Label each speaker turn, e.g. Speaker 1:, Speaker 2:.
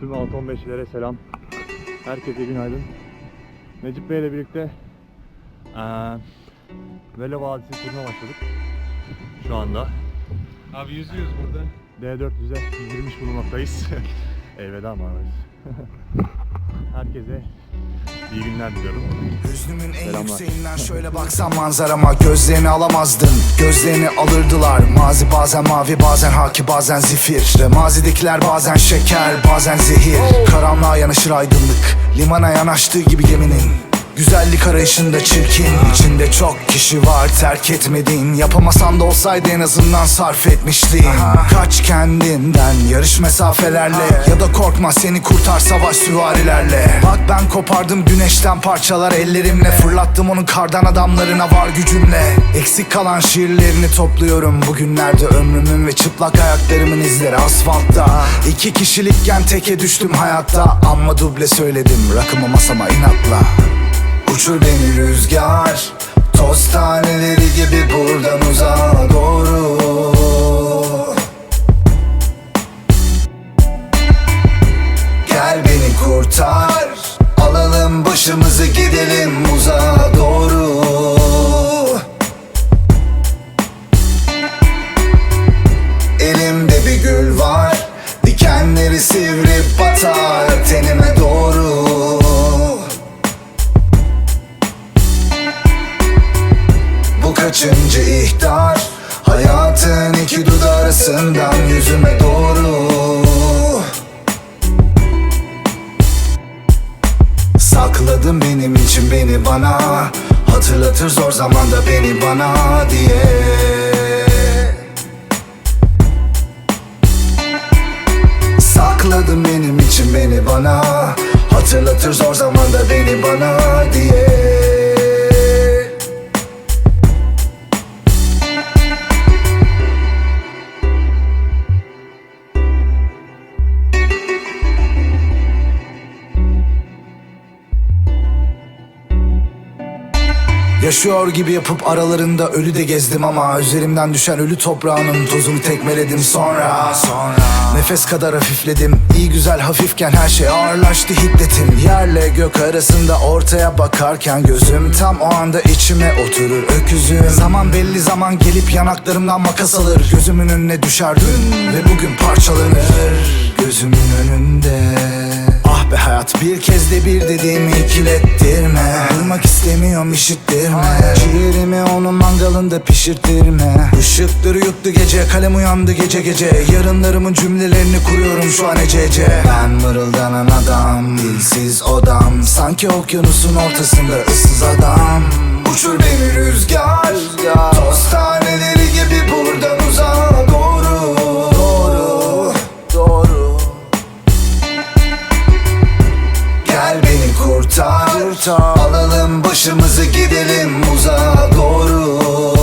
Speaker 1: Tüm 6-15'lere selam. Herkese günaydın. Necip Bey ile birlikte eee Velo Vadisi turuna başladık. Şu anda
Speaker 2: Abi yüzüyoruz burada.
Speaker 1: D400'e girmiş bulunmaktayız. Elveda mağarayız. Herkese iyi günler diliyorum.
Speaker 3: Hüznümün en
Speaker 1: Selamlar.
Speaker 3: yükseğinden şöyle baksam manzarama Gözlerini alamazdın, gözlerini alırdılar. Mazi bazen mavi, bazen haki, bazen zifir. Ve mazidekiler bazen şeker, bazen zehir. Karanlığa yanaşır aydınlık, limana yanaştığı gibi geminin Güzellik arayışında çirkin içinde çok kişi var terk etmediğin Yapamasan da olsaydı en azından sarf etmişliğin Kaç kendinden yarış mesafelerle Ya da korkma seni kurtar savaş süvarilerle. Bak ben kopardım güneşten parçalar ellerimle. Fırlattım onun kardan adamlarına var gücümle. Eksik kalan şiirlerini topluyorum Bugünlerde ömrümün ve çıplak ayaklarımın izleri asfaltta. İki kişilikken teke düştüm hayatta Amma duble söyledim rakımı masama inatla Uçur beni rüzgar. Toz taneleri gibi buradan uzağa doğru. Gel beni kurtar. Alalım başımızı gidelim uzağa doğru kaçıncı ihtar? Hayatın iki dudağı arasından yüzüme doğru. Sakladın benim için beni bana. Hatırlatır zor zamanda beni bana diye. Sakladın benim için beni bana. Hatırlatır zor zamanda beni bana diye Yaşıyor gibi yapıp aralarında ölü de gezdim ama Üzerimden düşen ölü toprağının tozunu tekmeledim. Sonra Sonra Nefes kadar hafifledim. İyi güzel hafifken her şey ağırlaştı hiddetim. Yerle gök arasında ortaya bakarken Gözüm tam o anda içime oturur öküzüm. Zaman belli zaman gelip yanaklarımdan makas alır. Gözümün önüne düşer dün ve bugün parçalanır. Gözümün bir kez de bir dediğimi ikilettirme. Duymak istemiyorum işittirme. Ciğerimi onun mangalında pişirttirme Işıkları yuttu gece kalem uyandı gece gece. Yarınlarımın cümlelerini kuruyorum şu an ecece Ben mırıldanan adam dilsiz odam. Sanki okyanusun ortasında ıssız adam. Uçur beni rüzgar, Toz kurtar, kurtar. Alalım başımızı gidelim uzağa doğru